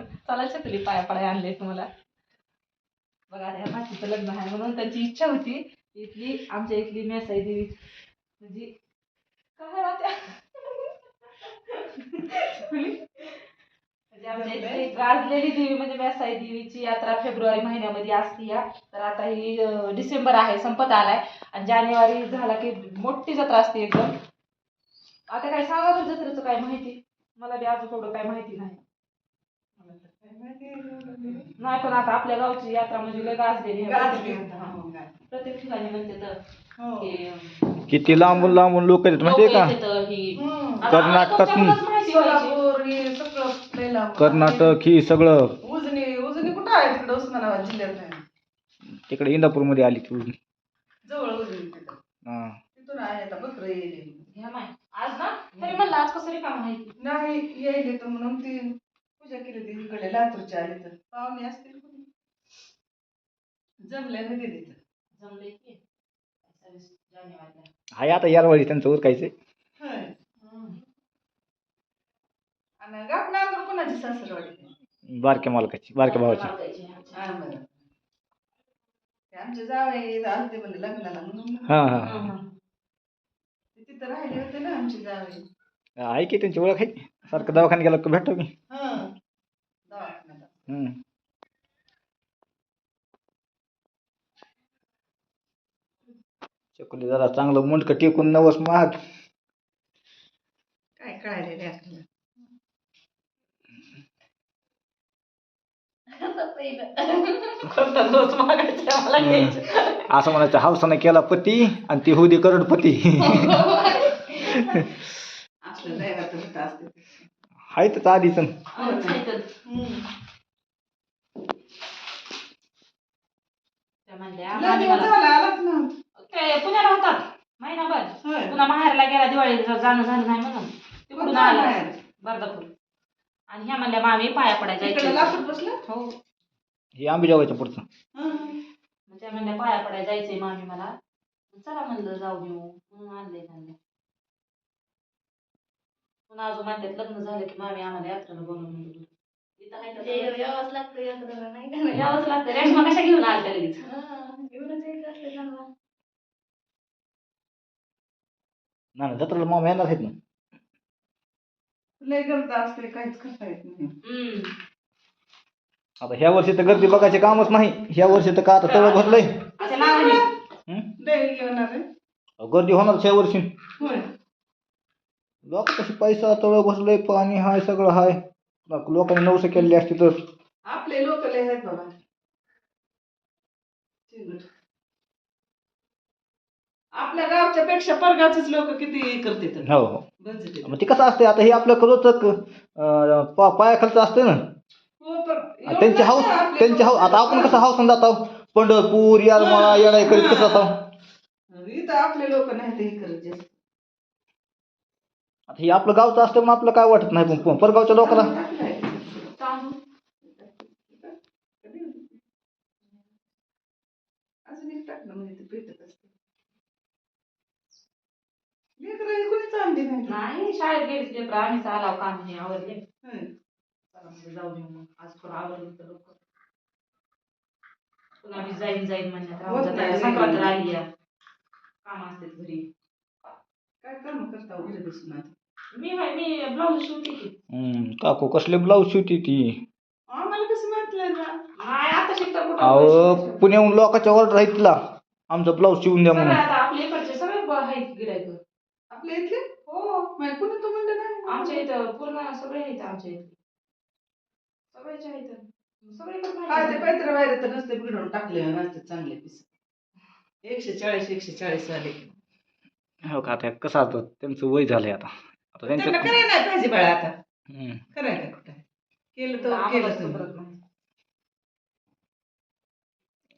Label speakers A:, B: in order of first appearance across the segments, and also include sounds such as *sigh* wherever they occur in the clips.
A: चला चकली पाया पडाय आणले तुम्हाला बघा ह्या भाचीचं लग्न आहे म्हणून त्यांची इच्छा होती. इथली आमच्या इथली मेसाई देवी. म्हणजे काय राहत्या म्हणजे गाजलेली देवी म्हणजे मेसाई देवीची यात्रा फेब्रुवारी महिन्यामध्ये असते या. तर आता ही डिसेंबर आहे संपत आलाय. आणि जानेवारी झाला की मोठी जत्रा असते एकदम. आता काय सांगा बरं जत्रेचं काय माहिती? मला बी अजून थोडं काय माहिती नाही. नाही पण आता आपल्या गावची यात्रा म्हणजे लय गाजलेली आहे.
B: गाजली.
A: हा. प्रत्येक ठिकाणी म्हणते तर
B: हो.
A: की
C: किती लांबून लांबून लोक येतात माहितीये का
A: येतात ही
B: हम्म.
A: आता
C: कर्नाटकातून.
A: तुमच्याकडूनच माहिती व्हायची.
B: सोलापूर हे सगळं लय लांब.
C: कर्नाटक ही सगळं
B: उजनी उजनी कुठं आहे तिकडे उस्मानाबाद जिल्ह्यात आहे
C: तिकडे इंदापूरमध्ये आली ती
B: जवळ उजनी तिथं
C: हा
B: तिथून आहे आता बकर येईल
A: घ्या माय. आज ना तरी म्हणलं आज कसं रिकामं माहिती
B: नाही येईल तर म्हणून ती पूजा केली ती इकडे लातूरच्या आली तर पाहुणे असतील कोणी. जमल्या
A: की. सव्वीस जानेवारीला.
C: हाय आता यारवाडी त्यांचं उरकायचं
B: होय. आणि गाठ नांदूर कोणाची सासरवाडी?
C: बारक्या मालकाची बारक्या भावाची.
B: हा. बरं. ते आमचे आलते लग्नाला म्हणून.
C: हा हा.
A: हं, हं.
B: ते तिथं राहिले होते ना आमचे
C: आहे की त्यांची ओळख आहे. सारखं दवाखान्यात गेला का भेटतो मी.
B: हा
C: हम्म. चकुली जरा चांगलं मुंडकं टेकून नवस महाग.
B: काय कळाले रे आपल्याला?
A: कोणता दोष मागायचा आम्हाला घ्यायचं.
C: असं म्हणायचं हावसानं केला पती आणि ती होऊ दे करोडपती.
B: आपलं दैवाचं होतं असते
C: हाय तर आधीच.
B: झाला आलाच ना.
A: ते पुण्याला होतात महिनाभर.
B: होय.
A: पुन्हा माहेरला गेला दिवाळी जाणं झालं नाही म्हणून. तिकडून आला? बर्दापूर. आणि ह्या म्हणल्या मामी पाया
B: इकडे लाकूड बसलं?
A: हो.
C: हे आंबेजोगाईच्या पुढचं.
B: हं.
A: मग त्या म्हणल्या पाया पडायला जायचंय मामी मला. चला म्हणलं जाऊ येऊ म्हणून आणलंय म्हणलं पुन्हा अजून म्हणतात लग्न झालं की मामी आम्हाला यात्रेला बोलवून म्हणलं इथं आहे का? सगळं?
D: यावंच लागतं यात्रेला नाही का?
A: यावंच लागतं. रेशमा कशा घेऊन आलत्या लगेच?
D: हा, एवढंच एक असलं चांगलं.
C: ना ना जत्रेला मामा येणार आहेत ना.
B: लय गर्द असते काहीच करता येत नाही.
A: हम्म.
C: आता ह्या वर्षी तर गर्दी बघायचे कामच नाही. ह्या वर्षी तर का आता तळ भरलंय.
A: असं नावाने
C: हं?
B: डेअरी येणार आहे?
C: अहो, गर्दी होणारच ह्या वर्षी.
B: होय.
C: लोक कशी पैसा तळ भरलंय पाणी हाय सगळं हाय. लोक- लोकांनी नवसं केलेली असते तर.
B: आपले लोक लय आहेत बाबा. आपल्या गावच्या पेक्षा परगावचेच लोक किती करते तर
C: हो हो. मग ते कसं असते आता हे आपलं खरंच पा पायाखालचं असतं ना?
B: हो पण एवढं
C: त्यांची हाऊस
B: ना
C: त्यांची हाऊस. आता आपण कसं हाऊस जातो? पंढरपूर यारमाळा येडाई करीत कसं जातो.
B: इथं आपले लोक नाही ते हे करत जास्त.
C: आता हे आपलं गावचं असतं म्हणून आपलं काय वाटत नाही? पण परगावच्या लोकांना
A: तांदूळ
B: अजून एक टाकलं म्हणजे ते पेटत. कोणीच आणली नाही
A: नाही शाळेत गेलीच लेकरं आम्हीच आलाव काम हे आवडले. चला म्हणजे जाऊ देऊ मग आज थोडं आवडलं तर लवकर. पुन्हा मी जाईन जाईन म्हणण्यात राहून
B: होत
A: जातं.
B: नाही.
A: संक्रांत राहिली आहे. काम असते घरी.
B: काय काम करता हो घरी बसून आता?
A: मी होय, मी ब्लाऊज शिवते की.
C: हम्म, काकू कसले ब्लाऊज शिवती ती?
B: आम्हाला कसं म्हटलं ना.
A: नाही आता शिकता कुठं?
C: अहो पुण्याहून लोकांच्या ऑर्डर आहेत तिला. आमचं ब्लाऊज शिवून द्या
A: सगळे
C: म्हणून.
A: आता आपल्या इकडचे सगळे ब- आहेत गिरायक
B: आपल्या इथले?
A: हो
B: माहिती कोणी तो म्हणलं नाही.
A: आमच्या इथं पूर्ण सगळे आहेत आमच्या इथे सगळ्याचे आहेत सगळीकडे
B: काय ते
A: माहिती.
B: पैत्र तर नसते बिघडून टाकले नसते चांगले पीस एकशे चाळीस एकशे चाळीस वाले
C: हो का? आता कसं असतं त्यांचं वय झालंय आता. आता
B: त्यांना
C: त्यांचं
B: करायला नाही पाहिजे बाळा आता.
C: हम्म.
B: करायला कुठं? केलं तर
A: आम्हाला
B: केलं तर.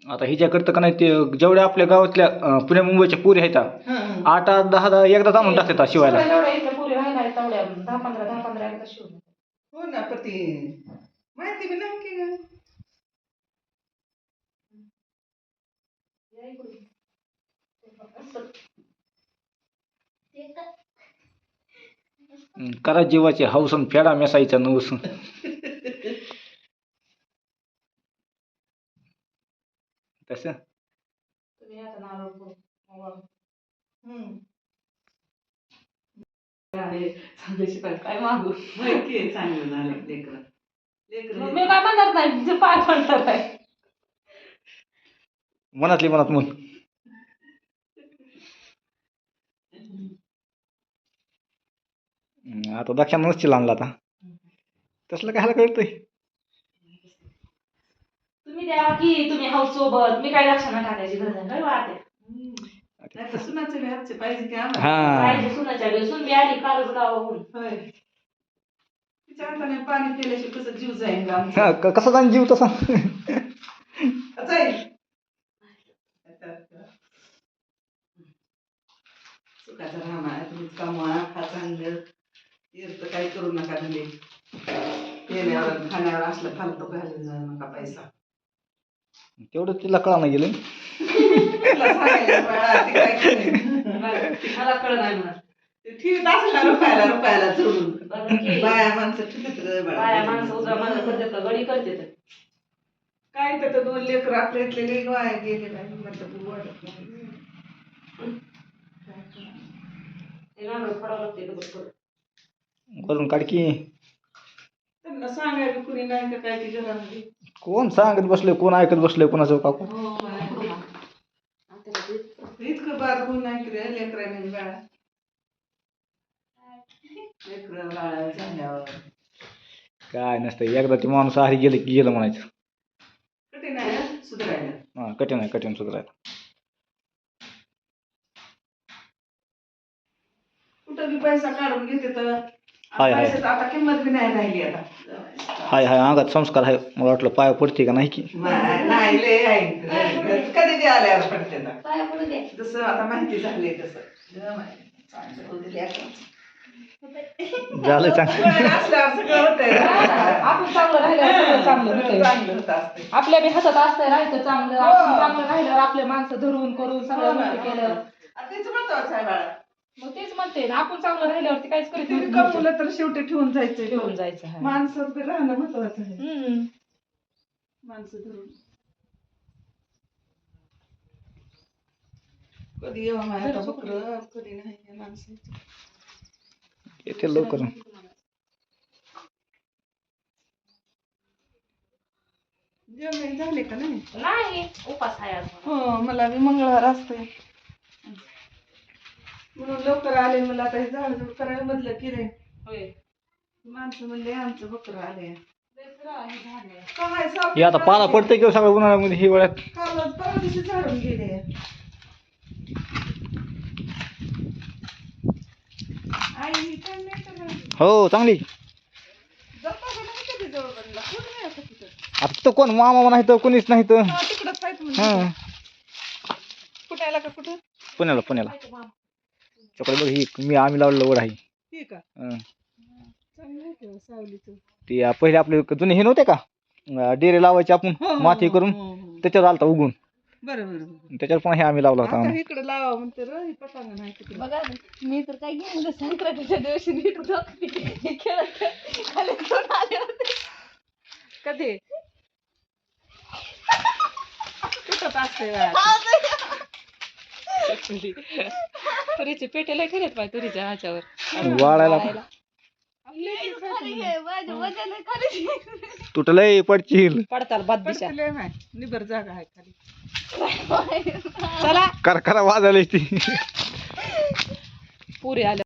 C: आता हिच्याकडं का नाही ते जेवढ्या आपल्या गावातल्या अं, पुणे मुंबईच्या पुरी आहेत हा,
B: हं, हं.
C: आठ आठ दहा दहा एकदा आणून टाकतात हा शिवायला
A: सगळ्या जेवढ्या इथं पुरी राहिल्या आहेत तेवढ्या दहा पंधरा दहा पंधरा एकदा शिवून
B: हो ना पण ती माहिती बी नाही की गं.
A: या. असं.
C: करा जीवाचे हौसन फेडा मेसाईचा नवस कसं
A: तुम्ही आता नारळ फोडून ओवाळून.
B: हम्म.
A: अरे, चांगले शिकाय काय मागू?
B: होय की, चांगलं झालं लेकरं. लेकरं
A: मी काय म्हणणार नाही? जे पाय आहे
C: मनातली मनात हम्म, आता दक्षात नसतील आणला आता तसलं काय कळतंय?
A: तुम्ही द्या की तुम्ही हाऊस सोबत. मी काय लक्षात टाकायची गरज आहे काय वाटते.
B: नाही तर सुनाचे बी हातचे पाहिजे की आम्हाला
C: हा.
A: पाहिजे सुनाच्या वेळी. सुन बी आली कालच गावाहून?
B: होय. तिच्या हाताने पाणी कसं जीव जाईल का आमचा?
C: हा, क- कसा जाण जीव तसा?
B: जाईल सुखाचा राहणार तुम्हीच कमवा खा चांगलं. तीर्थ काही करू नका धंदे. पेण्यावर खाण्यावर असलं फालतू घालून जाऊ नका पैसा.
C: तेवढं तिला कळा नाही गेलं
B: ती?
A: मला कळ नाही म्हणत
B: ते ठेवीत असेल ना रुपयाला रुपयाला जोडून
A: बरं की?
B: बाया माणसं ठेवीत रे बाळा.
A: बाया माणसं उद्या माझं करते तर गडी करते तर.
B: काय तर ते दोन लेकर आपल्या इथले लेक वाया गेले बाई. म्हटलं तू वाटत नाही.
A: ते करून.
C: करून काढकी
B: त्यांना सांगायला कुणी नाही का काय की घरामध्ये
C: कोण सांगत बसले कोण ऐकत बसले कोणाचं काकू?
B: हो इतकं नाही लेकराने बाळा. लेकरं बाळा झाल्यावर.
C: काय नसतं एकदा ते माणूस आरी गेलं की गेलं म्हणायचं.
B: कठीण आहे हं सुधारायला.
C: हा कठीण आहे कठीण सुधारायला.
B: कुठं बी पैसा काढून घेते तर?
C: हाय, हाय.
B: पैशाचं आता किंमत बी नाही राहिली आता
C: हाय हाय अंगात संस्कार आहे मला वाटलं पाया पडते का नाही की
B: नाही नाही, लय आहे कधी बी आल्यावर पडते आता.
D: पाया पडू दे
B: जसं आता माहिती झाली तसं लय माहिती. चांगलं होऊ दे लेकरांचं.
C: झालं चांगलं *laughs*
B: वडील असल्यावर सगळं होतंय ना.
A: आपण चांगलं राहिल्यावर सगळं चांगलं
B: सगळं
A: होतंय.
B: चांगलं होत असते
A: आपल्या बी हातात असतंय राहायचं चांगलं
B: हो.
A: आपण चांगलं राहिल्यावर आपले माणसं धरून करून सगळं गोष्टी केलं
B: तेच आहे बाळा
A: मग तेच म्हणते ना आपण चांगलं राहिल्यावरती काहीच करीत
B: किती
A: नाही.
B: कमवलं तर शेवटी ठेवून जायचंय
A: ठेवून जायचं आहे.
B: माणसात बी राहणं महत्वाचं आहे
A: हम्म.
B: माणसं धरून कधी येवा माझ्या बकर कधी नाही या माणसाचं
C: येते लवकर
B: जेवण झाले का नाही
A: नाही उपास आहे आज मला.
B: हो मला बी मंगळवार असते म्हणून लवकर आले मला आता हे झाडझूड करायला मधलं की रे
A: होय.
B: माणसं म्हणले आमचं बकर आले
A: हे.
B: काय
C: हे आता पाला पडते किंवा सगळं उन्हाळ्यामध्ये हिवाळ्यात
B: कालच परवा दिवशी झाडून गेले. आई काय नाही
C: हो चांगली.
B: जाता का नाही कधी जवळ बनला? कोण नाही आता तिथं?
C: आता तिथं कोण मामा नाही तर कोणीच नाही तर.
B: हा तिकडंच आहेत म्हणजे
C: हा.
B: कुठं आला का कुठं?
C: पुण्याला पुण्याला. तिकडे बघ ही मी आम्ही लावलेलं वड आहे
B: ठीक आहे
C: हं.
B: चांगलं आहे की सावलीचं?
C: ते पहिले आपले जुने हे नव्हते का? डेरे लावायचे आपण
B: हो, हो,
C: माती
B: हो,
C: करून
B: हो, हो.
C: त्याच्यावर आलता उगून
B: बरं बरं बरं
C: त्याच्यावर पण हे आम्ही लावला
B: आता
C: होता
B: इकडे लावा म्हणते रे ही पटांगण आहे तिकडे.
D: बघा मी तर काय संक्रांतीच्या दिवशी नीट झोपली. खेळत खाली करून आले होते.
B: कधी? कुठं असते
A: तुरीचे पेटे लय ठेवलेत बाय तुरीच्या ह्याच्यावर
C: वाळायला.
D: खाली घे, माझ्या वजन खाली
C: तुटलंय पडशील.
A: पडताल बाद दिशा
B: निबर जागा आहे खाली.
A: चला.
C: कर करा वाजायला ती
A: पुरे आले